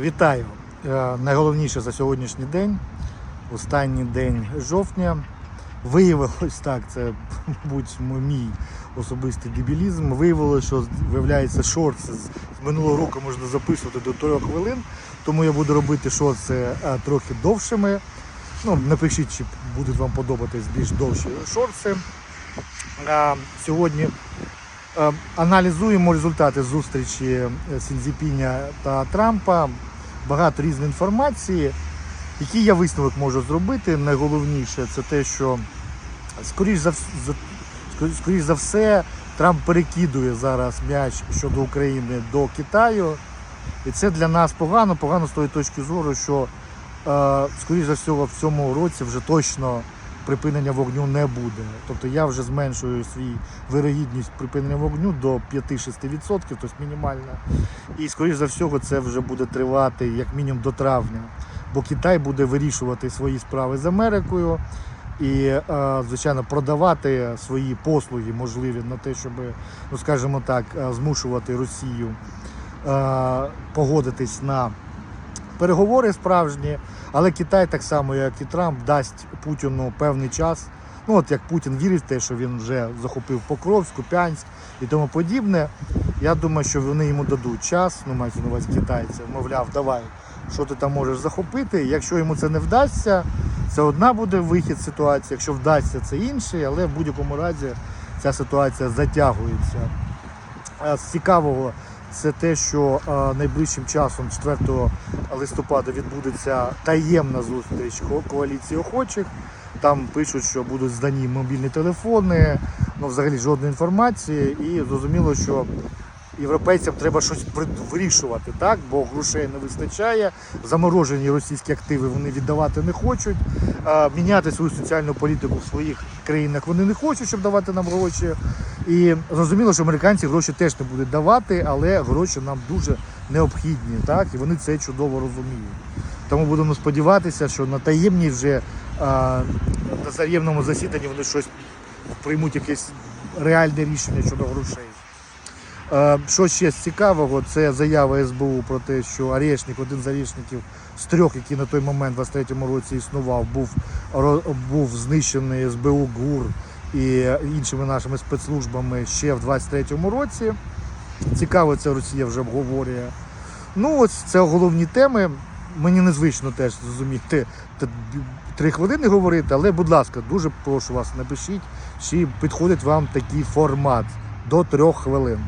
Вітаю! Е, Найголовніше за сьогоднішній день, останній день жовтня. Виявилось так, це, мабуть, мій особистий дебілізм. Виявилося, що виявляється шорти з минулого року можна записувати до 3 хвилин, тому я буду робити шорти е, трохи довшими. Ну, напишіть, чи будуть вам подобатись більш довші шорти. Е, Сьогодні Аналізуємо результати зустрічі е, Сінзіпіня та Трампа. Багато різної інформації. Який я висновок можу зробити? Найголовніше це те, що скоріш за, скоріш за все Трамп перекидує зараз м'яч щодо України до Китаю. І це для нас погано, погано з тої точки зору, що е, скоріш за всього в цьому році вже точно припинення вогню не буде. Тобто я вже зменшую свій вирогідність припинення вогню до 5-6%, тобто мінімальна. І скоріш за всього це вже буде тривати як мінімум до травня. Бо Китай буде вирішувати свої справи з Америкою і, е, звичайно, продавати свої послуги можливі на те, щоб, ну скажімо так, е, змушувати Росію е, погодитись на переговори справжні, але Китай, так само як і Трамп, дасть Путіну певний час. Ну от як Путін вірить в те, що він вже захопив Покровськ, Куп'янськ і тому подібне. Я думаю, що вони йому дадуть час, ну мається на увазі китайців, мовляв, давай, що ти там можеш захопити. Якщо йому це не вдасться, це одна буде вихід ситуації. Якщо вдасться, це інший, але в будь-якому разі ця ситуація затягується. Е, З цікавого це те, що найближчим часом, 4 листопада, відбудеться таємна зустріч коаліції охочих. Там пишуть, що будуть здані мобільні телефони, ну взагалі жодної інформації. І зрозуміло, що європейцям треба щось вирішувати, так? бо грошей не вистачає. Заморожені російські активи вони віддавати не хочуть. Міняти свою соціальну політику в своїх країнах вони не хочуть, щоб давати нам гроші. І зрозуміло, що американці гроші теж не будуть давати, але гроші нам дуже необхідні, так? і вони це чудово розуміють. Тому будемо сподіватися, що на таємній вже на таємному засіданні вони щось приймуть якесь реальне рішення щодо грошей. Е, Що ще з цікавого, це заява СБУ про те, що Орешник, один з Орешників з трьох, який на той момент, в 23-му році існував, був, був знищений СБУ ГУР і іншими нашими спецслужбами ще в 23-му році. Цікаво, це Росія вже обговорює. Ну, ось це головні теми. Мені незвично теж зрозуміти три хвилини говорити, але, будь ласка, дуже прошу вас, напишіть, чи підходить вам такий формат до трьох хвилин.